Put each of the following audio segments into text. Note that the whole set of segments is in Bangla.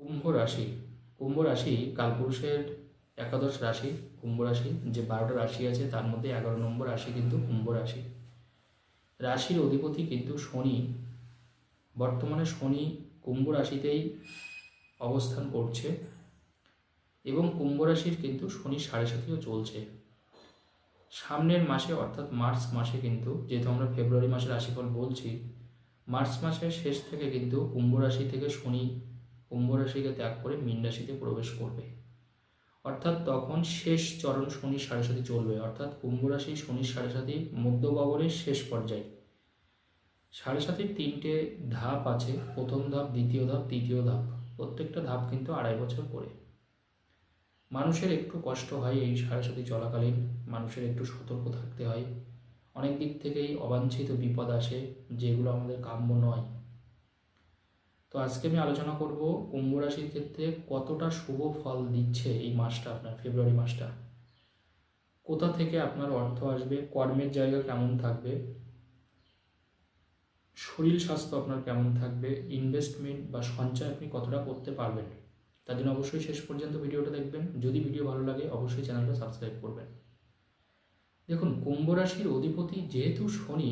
কুম্ভ রাশি কুম্ভ রাশি কালপুরুষের একাদশ রাশি, কুম্ভ রাশি যে বারোটা রাশি আছে তার মধ্যে এগারো নম্বর রাশি কিন্তু কুম্ভ রাশি। রাশির অধিপতি কিন্তু শনি, বর্তমানে শনি কুম্ভ রাশিতেই অবস্থান করছে এবং কুম্ভ রাশির কিন্তু শনি সাড়ে সাথেও চলছে। সামনের মাসে অর্থাৎ মার্চ মাসে কিন্তু, যেহেতু আমরা ফেব্রুয়ারি মাসের রাশিফল বলছি, মার্চ মাসের শেষ থেকে কিন্তু কুম্ভ রাশি থেকে শনি কুম্ভ রাশিকে ত্যাগ করে মীন রাশিতে প্রবেশ করবে। অর্থাৎ তখন শেষ চরণ শনি সাড়ে সাথে চলবে। অর্থাৎ কুম্ভ রাশি শনি সাড়ে সাথে মধ্য শেষ পর্যায়ে। সাড়ে সাতের তিনটে ধাপ আছে। প্রথম ধাপ, দ্বিতীয় ধাপ, তৃতীয় ধাপ। প্রত্যেকটা ধাপ কিন্তু আড়াই বছর করে মানুষের একটু কষ্ট হয় এই সাড়ে সাথে চলাকালীন। মানুষের একটু সতর্ক থাকতে হয়। অনেক দিক থেকেই অবাঞ্ছিত বিপদ আসে, যেগুলো আমাদের কাম্য নয়। তো আজকে আমি আলোচনা করব কুম্ভ রাশির ক্ষেত্রে কতটা শুভ ফল দিচ্ছে এই মাসটা আপনার, ফেব্রুয়ারি মাসটা। কোথা থেকে আপনার অর্থ আসবে, কর্মের জায়গা কেমন থাকবে, শরীর স্বাস্থ্য আপনার কেমন থাকবে ইনভেস্টমেন্ট বা সঞ্চয় আপনি কতটা করতে পারবেন, তার জন্য অবশ্যই শেষ পর্যন্ত ভিডিওটা দেখবেন। যদি ভিডিও ভালো লাগে, অবশ্যই চ্যানেলটা সাবস্ক্রাইব করবেন। দেখুন, কুম্ভ রাশির অধিপতি যেহেতু শনি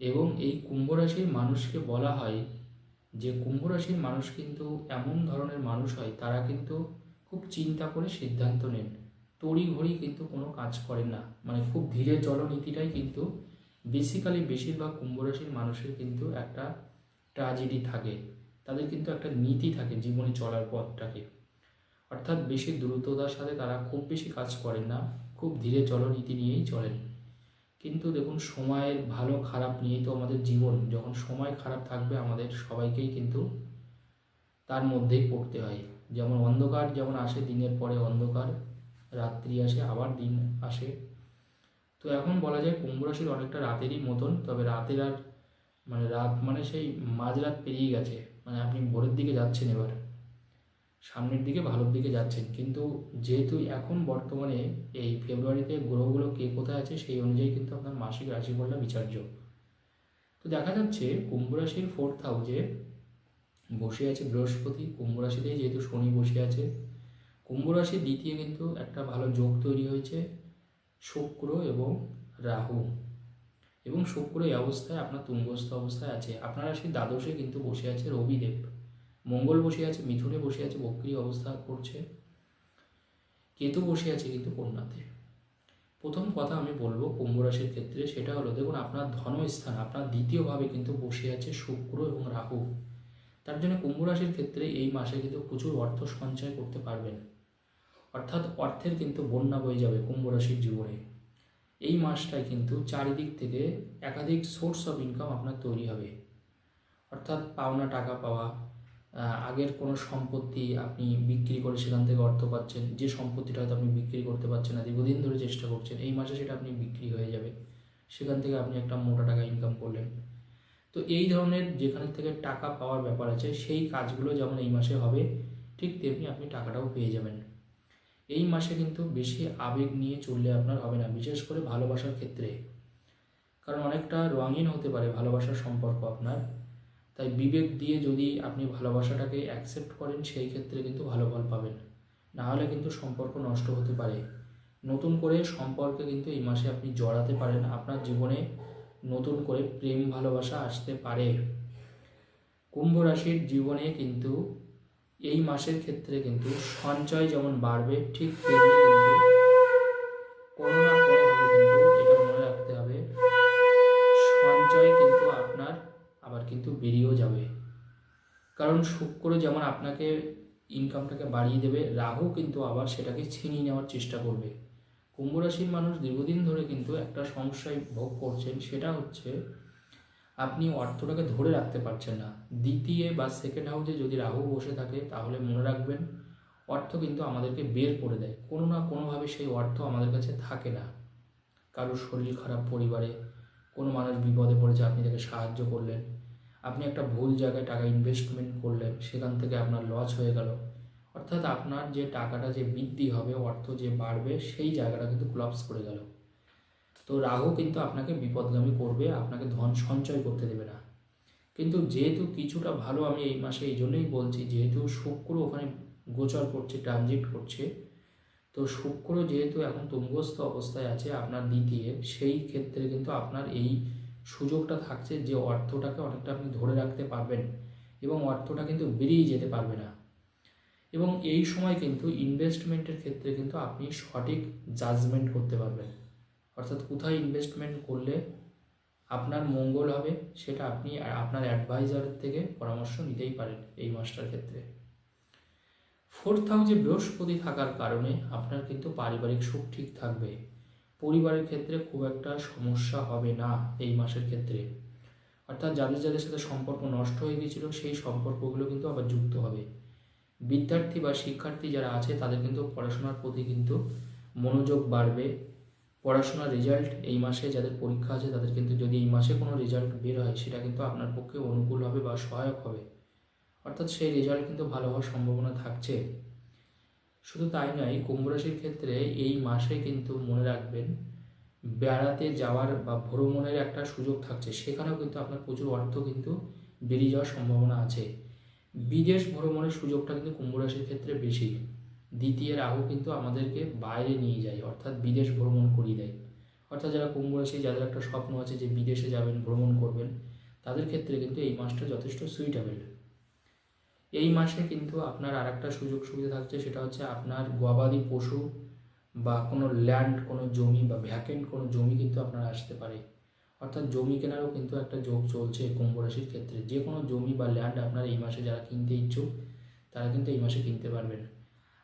এবং এই কুম্ভ রাশির মানুষকে বলা হয় যে কুম্ভ রাশির মানুষ কিন্তু এমন ধরনের মানুষ হয়, তারা কিন্তু খুব চিন্তা করে সিদ্ধান্ত নেন। তড়িঘড়ি কিন্তু কোনো কাজ করেন না। মানে খুব ধীরে চলনীতিটাই কিন্তু বেসিক্যালি বেশিরভাগ কুম্ভ রাশির মানুষের কিন্তু একটা ট্র্যাজেডি থাকে। তাদের কিন্তু একটা নীতি থাকে জীবনে চলার পথটাকে। অর্থাৎ বেশি দ্রুততার সাথে তারা খুব বেশি কাজ করেন না, খুব ধীরে চলনীতি নিয়েই চলেন। কিন্তু দেখুন, সময়ের ভালো খারাপ নিয়েই তো আমাদের জীবন। যখন সময় খারাপ থাকবে, আমাদের সবাইকেই কিন্তু তার মধ্যেই পড়তে হয়। যেমন অন্ধকার যেমন আসে দিনের পরে অন্ধকার, রাত্রি আসে আবার দিন আসে। তো এখন বলা যায় কুম্ভ রাশির অনেকটা রাতেরই মতন, তবে রাতের আর মানে রাত মানে সেই মাঝরাত পেরিয়ে গেছে। মানে আপনি ভোরের দিকে যাচ্ছেন এবার। সামনের দিকে ভালোর দিকে যাচ্ছেন। কিন্তু যেহেতু এখন বর্তমানে এই ফেব্রুয়ারিতে গ্রহগুলো কে কোথায় আছে সেই অনুযায়ী কিন্তু আপনার মাসিক রাশিফলটা বিচার্য। তো দেখা যাচ্ছে কুম্ভ রাশির ফোর্থ হাউসে বসে আছে বৃহস্পতি। কুম্ভ রাশিতেই যেহেতু শনি বসে আছে, কুম্ভ রাশির দ্বিতীয় কিন্তু একটা ভালো যোগ তৈরি হয়েছে, শুক্র এবং রাহু। এবং শুক্র এই অবস্থায় আপনার তুঙ্গস্থ অবস্থায় আছে। আপনার রাশির দ্বাদশে কিন্তু বসে আছে রবিদেব। মঙ্গল বসে আছে, মিথুনে বসে আছে, বক্রি অবস্থা করছে, কেতু বসে আছে কিন্তু কন্যাতে। প্রথম কথা আমি বলব কুম্ভ রাশির ক্ষেত্রে সেটা হলো, দেখুন আপনার ধনস্থান আপনার দ্বিতীয়ভাবে কিন্তু বসে আছে শুক্র এবং রাহু। তার জন্য কুম্ভ রাশির ক্ষেত্রে এই মাসে কিন্তু প্রচুর অর্থ সঞ্চয় করতে পারবেন। অর্থাৎ অর্থের কিন্তু বন্যা বয়ে যাবে কুম্ভ রাশির জীবনে। এই মাসটায় কিন্তু চারিদিক থেকে একাধিক সোর্স অফ ইনকাম আপনার তৈরি হবে। অর্থাৎ পাওনা টাকা পাওয়া আগের কোনো সম্পত্তি আপনি বিক্রি করে সেখান থেকে অর্থ পাচ্ছেন, যে সম্পত্তিটা হয়তো আপনি বিক্রি করতে পারছেন না, দীর্ঘদিন ধরে চেষ্টা করছেন, এই মাসে সেটা আপনি বিক্রি হয়ে যাবে। সেখান থেকে আপনি একটা মোটা টাকা ইনকাম করলেন। তো এই ধরনের যেখান থেকে টাকা পাওয়ার ব্যাপার আছে, সেই কাজগুলো যেমন এই মাসে হবে, ঠিক তেমনি আপনি টাকাটাও পেয়ে যাবেন। এই মাসে কিন্তু বেশি আবেগ নিয়ে চললে আপনার হবে না, বিশেষ করে ভালোবাসার ক্ষেত্রে। কারণ অনেকটা রঙিন হতে পারে ভালোবাসার সম্পর্ক আপনার। তাই বিবেক দিয়ে যদি আপনি ভালোবাসাটাকে অ্যাকসেপ্ট করেন, সেই ক্ষেত্রে কিন্তু ভালো ফল পাবেন। না হলে কিন্তু সম্পর্ক নষ্ট হতে পারে। নতুন করে সম্পর্কে কিন্তু এই মাসে আপনি জড়াতে পারেন। আপনার জীবনে নতুন করে প্রেম, ভালোবাসা আসতে পারে। কুম্ভ রাশির জীবনে কিন্তু এই মাসের ক্ষেত্রে কিন্তু সঞ্চয় যেমন বাড়বে, ঠিক তেমনি কিন্তু বেরিয়েও যাবে। কারণ শুক্র যেমন আপনাকে ইনকামটাকে বাড়িয়ে দেবে, রাহু কিন্তু আবার সেটাকে ছিনিয়ে নেওয়ার চেষ্টা করবে। কুম্ভ রাশির মানুষ দীর্ঘদিন ধরে কিন্তু একটা সমস্যায় ভোগ করছেন, সেটা হচ্ছে আপনি অর্থটাকে ধরে রাখতে পারছেন না। দ্বিতীয় বা সেকেন্ড হাউসে যদি রাহু বসে থাকে, তাহলে মনে রাখবেন অর্থ কিন্তু আমাদেরকে বের করে দেয়। কোনো না কোনোভাবে সেই অর্থ আমাদের কাছে থাকে না। কারোর শরীর খারাপ পরিবারে কোনো মানুষ বিপদে পড়েছে, আপনি তাকে সাহায্য করলেন। আপনি একটা ভুল জায়গায় টাকা ইনভেস্টমেন্ট করলেন, সেখান থেকে আপনার লস হয়ে গেল। অর্থাৎ আপনার যে টাকাটা যে বৃদ্ধি হবে, অর্থ যে বাড়বে, সেই জায়গাটা কিন্তু ক্লাপস করে গেল। তো রাহু কিন্তু আপনাকে বিপদগামী করবে, আপনাকে ধন সঞ্চয় করতে দেবে না। কিন্তু যেহেতু কিছুটা ভালো আমি এই মাসে এই জন্যই বলছি, যেহেতু শুক্র ওখানে গোচর করছে ট্রানজিট করছে, তো শুক্র যেহেতু এখন তুঙ্গস্থ অবস্থায় আছে আপনার দ্বিতীয়, সেই ক্ষেত্রে কিন্তু আপনার এই সুযোগটা থাকছে যে অর্থটাকে অনেকটা আপনি ধরে রাখতে পারবেন এবং অর্থটা কিন্তু বেরিয়ে যেতে পারবে না। এবং এই সময় কিন্তু ইনভেস্টমেন্টের ক্ষেত্রে কিন্তু আপনি সঠিক জাজমেন্ট করতে পারবেন। অর্থাৎ কোথায় ইনভেস্টমেন্ট করলে আপনার মঙ্গল হবে সেটা আপনি আপনার অ্যাডভাইজারের থেকে পরামর্শ নিতেই পারেন এই মাসটার ক্ষেত্রে। ফোর্থ হাউসে বৃহস্পতি থাকার কারণে আপনার কিন্তু পারিবারিক সুখ ঠিক থাকবে। পরিবারের ক্ষেত্রে খুব একটা সমস্যা হবে না এই মাসের ক্ষেত্রে। অর্থাৎ যাদের যাদের সাথে সম্পর্ক নষ্ট হয়ে গিয়েছিল, সেই সম্পর্কগুলো কিন্তু আবার যুক্ত হবে। বিদ্যার্থী বা শিক্ষার্থী যারা আছে, তাদের কিন্তু পড়াশোনার প্রতি কিন্তু মনোযোগ বাড়বে। পড়াশোনার রেজাল্ট এই মাসে যাদের পরীক্ষা আছে, তাদের কিন্তু যদি এই মাসে কোনো রেজাল্ট বের হয়, সেটা কিন্তু আপনার পক্ষে অনুকূল হবে বা সহায়ক হবে। অর্থাৎ সেই রেজাল্ট কিন্তু ভালো হওয়ার সম্ভাবনা থাকছে। শুধু তাই নয়, কুম্ভ রাশির ক্ষেত্রে এই মাসে কিন্তু মনে রাখবেন, বেড়াতে যাওয়ার বা ভ্রমণের একটা সুযোগ থাকছে। সেখানেও কিন্তু আপনার প্রচুর অর্থ কিন্তু বেরিয়ে যাওয়ার সম্ভাবনা আছে। বিদেশ ভ্রমণের সুযোগটা কিন্তু কুম্ভ রাশির ক্ষেত্রে বেশি। দ্বিতীয় রাহু কিন্তু আমাদেরকে বাইরে নিয়ে যায়, অর্থাৎ বিদেশ ভ্রমণ করিয়ে দেয়। অর্থাৎ যারা কুম্ভ রাশি, যাদের একটা স্বপ্ন আছে যে বিদেশে যাবেন, ভ্রমণ করবেন, তাদের ক্ষেত্রে কিন্তু এই মাসটা যথেষ্ট সুইটেবল এই মাসে কিন্তু আপনার আর একটা সুযোগ সুবিধা থাকছে, সেটা হচ্ছে আপনার গবাদি পশু বা কোনো ল্যান্ড কোনো জমি বা ভ্যাকেন্ট কোনো জমি কিন্তু আপনার আসতে পারে। অর্থাৎ জমি কেনারও কিন্তু একটা যোগ চলছে কুম্ভ রাশির ক্ষেত্রে। যে কোনো জমি বা ল্যান্ড আপনার এই মাসে যারা কিনতে ইচ্ছুক, তারা কিন্তু এই মাসে কিনতে পারবেন।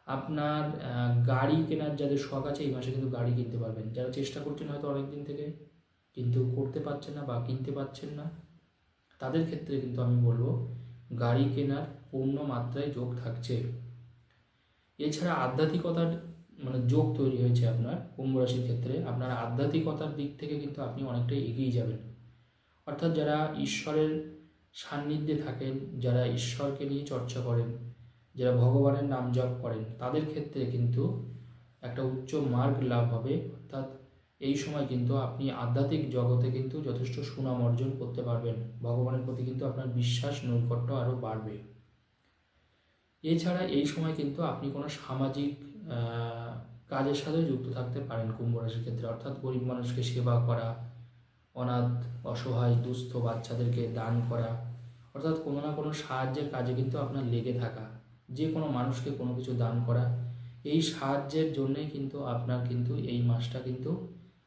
আপনার গাড়ি কেনার যাদের শখ আছে, এই মাসে কিন্তু গাড়ি কিনতে পারবেন। যারা চেষ্টা করছেন হয়তো অনেক দিন থেকে, কিন্তু করতে পারছেন না বা কিনতে পারছেন না, তাদের ক্ষেত্রে কিন্তু আমি বলব গাড়ি কেনার পূর্ণ মাত্রায় যোগ থাকছে। এছাড়া আধ্যাত্মিকতার মানে যোগ তৈরি হয়েছে আপনার কুম্ভ রাশির ক্ষেত্রে। আপনার আধ্যাত্মিকতার দিক থেকে কিন্তু আপনি অনেকটাই এগিয়ে যাবেন। অর্থাৎ যারা ঈশ্বরের সান্নিধ্যে থাকেন, যারা ঈশ্বরকে নিয়ে চর্চা করেন, যারা ভগবানের নাম জপ করেন, তাদের ক্ষেত্রে কিন্তু একটা উচ্চ মার্গ লাভ হবে। অর্থাৎ এই সময় কিন্তু আপনি আধ্যাত্মিক জগতে কিন্তু যথেষ্ট সুনাম অর্জন করতে পারবেন। ভগবানের প্রতি কিন্তু আপনার বিশ্বাস, নৈকট্য আরও বাড়বে। এছাড়া এই সময় কিন্তু আপনি কোনো সামাজিক কাজের সাথে যুক্ত থাকতে পারেন কুম্ভ রাশির ক্ষেত্রে। অর্থাৎ গরিব মানুষকে সেবা করা, অনাথ, অসহায়, দুস্থ বাচ্চাদেরকে দান করা, অর্থাৎ কোনো না কোনো সাহায্যের কাজে কিন্তু আপনার লেগে থাকা, যে কোনো মানুষকে কোনো কিছু দান করা, এই সাহায্যের জন্যেই কিন্তু আপনার কিন্তু এই মাসটা কিন্তু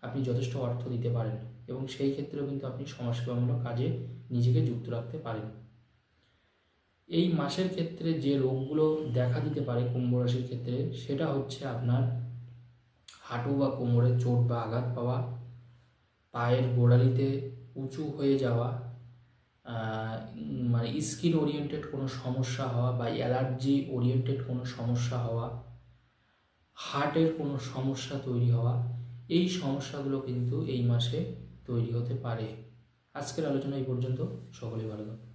আপনি যথেষ্ট অর্থ দিতে পারেন এবং সেই ক্ষেত্রেও কিন্তু আপনি সমাজসেবামূলক কাজে নিজেকে যুক্ত রাখতে পারেন। এই মাসের ক্ষেত্রে যে রোগগুলো দেখা দিতে পারে কুম্ভ রাশির ক্ষেত্রে, সেটা হচ্ছে আপনার হাঁটু বা কোমরে চোট বা আঘাত পাওয়া, পায়ের গোড়ালিতে উঁচু হয়ে যাওয়া মানে স্কিন ওরিয়েন্টেড কোনো সমস্যা হওয়া বা অ্যালার্জি ওরিয়েন্টেড কোনো সমস্যা হওয়া, হার্টের কোনো সমস্যা তৈরি হওয়া এই সমস্যাগুলো কিন্তু এই মাসে তৈরি হতে পারে। আজকের আলোচনা এই পর্যন্ত। সকলেই ভালো থাকুন।